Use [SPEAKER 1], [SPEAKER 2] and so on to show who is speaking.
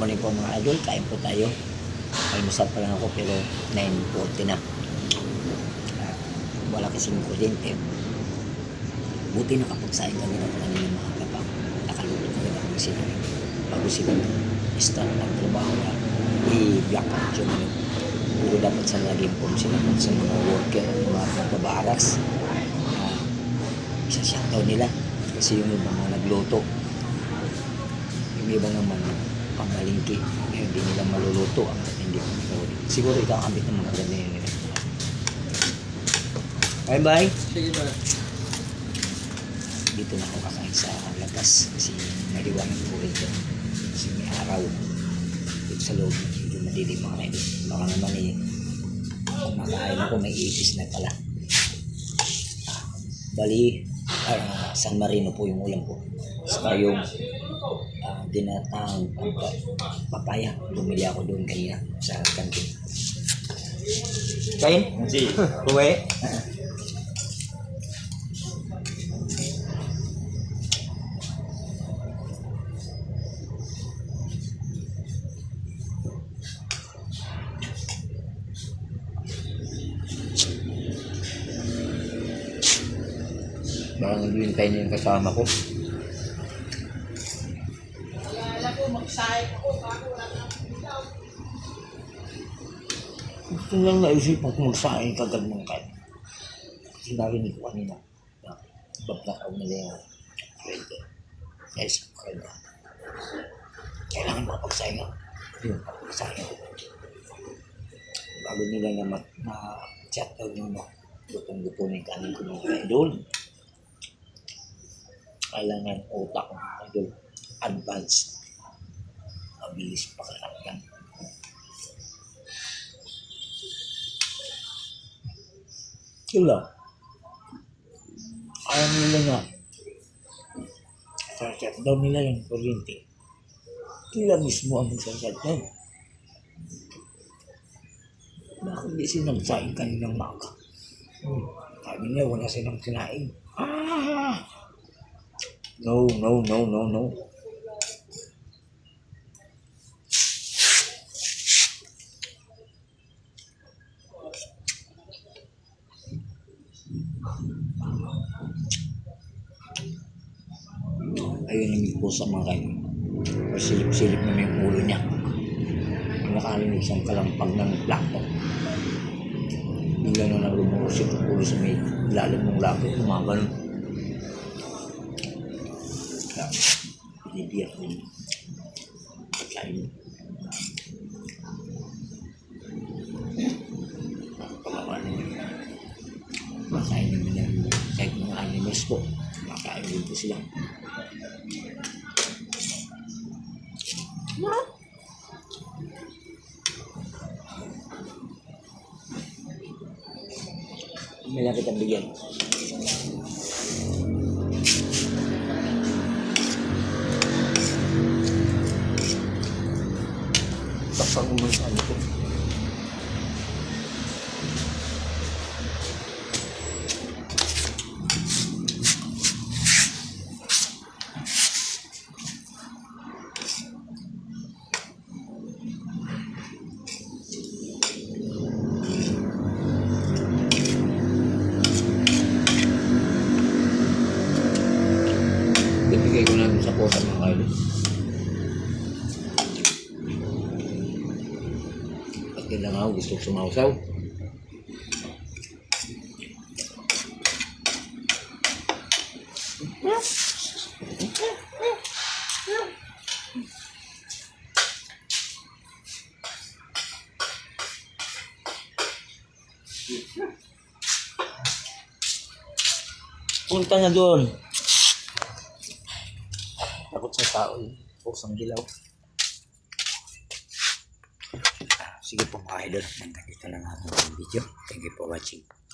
[SPEAKER 1] morning po mga idol. Kain po tayo. Almusal pa lang ako pero 9.40 na. Ah, wala kasing kuryente. Buti nakapagsain kami ng kanina mga kapag nakaluto kami ng sila. Bago sila start ng trabaho na i-black out yung ano. Puro dapat sa lagi inform sila sa mga worker, mga babaras. Ah, isa shutdown nila kasi yung ibang mga nagluto yung iba naman pamalingki eh, hindi nila maluluto ang hindi ko siguro ikaw ang ambit ng mga ganyan nila bye bye
[SPEAKER 2] Sige ba?
[SPEAKER 1] dito na ako kakain sa labas kasi naliwanag po dyan kasi may araw. Dito sa loob medyo madilim mga kaibigan baka naman eh kung makain ako may ipis na pala. Ah, bali ah, San Marino po yung ulam ko. Saka yung ah, dinatang ah, papaya bumili ako doon kanina sa kantin kain?
[SPEAKER 2] Si.
[SPEAKER 1] Uwe? Parang naghihintay na yung kasama ko. Gusto lang naisipan ko magsahin kagad ng kahit. Kasi narinig ko kanina na babakaw nila yung kwento. Naisip ko kanina. Kailangan makapagsahin ako. Yun, makapagsahin ako. Bago nila na, mat, na chat daw yung na lutong-luto na yung kanin ko ng idol. Kailangan utak ng idol. Advance. Mabilis pakalakyan. Sila. Ayaw nila nga. Sa shutdown nila yung kuryente. Sila mismo ang sa shutdown. Bakit di sinagsaing kaninang maga? Hmm. Sabi niya, wala silang kinain. Ah! No, no, no, no, no. Ayun yung po sa mga kayo. Silip-silip naman yung ulo niya. Nakalinig siyang kalampag ng laptop. Yung gano'n na lumulusot ang ulo sa may lalim ng laptop. Gumagano. Kaya, binibiyak ko yun. Po. Makain din po sila. May lang kitang bigyan. Kailo. At kailangan ako gusto ko sumausaw. Punta na doon. Yun. Pusang dilaw. Sige po mga idol. Hanggang dito lang ang ating video. Thank you for watching.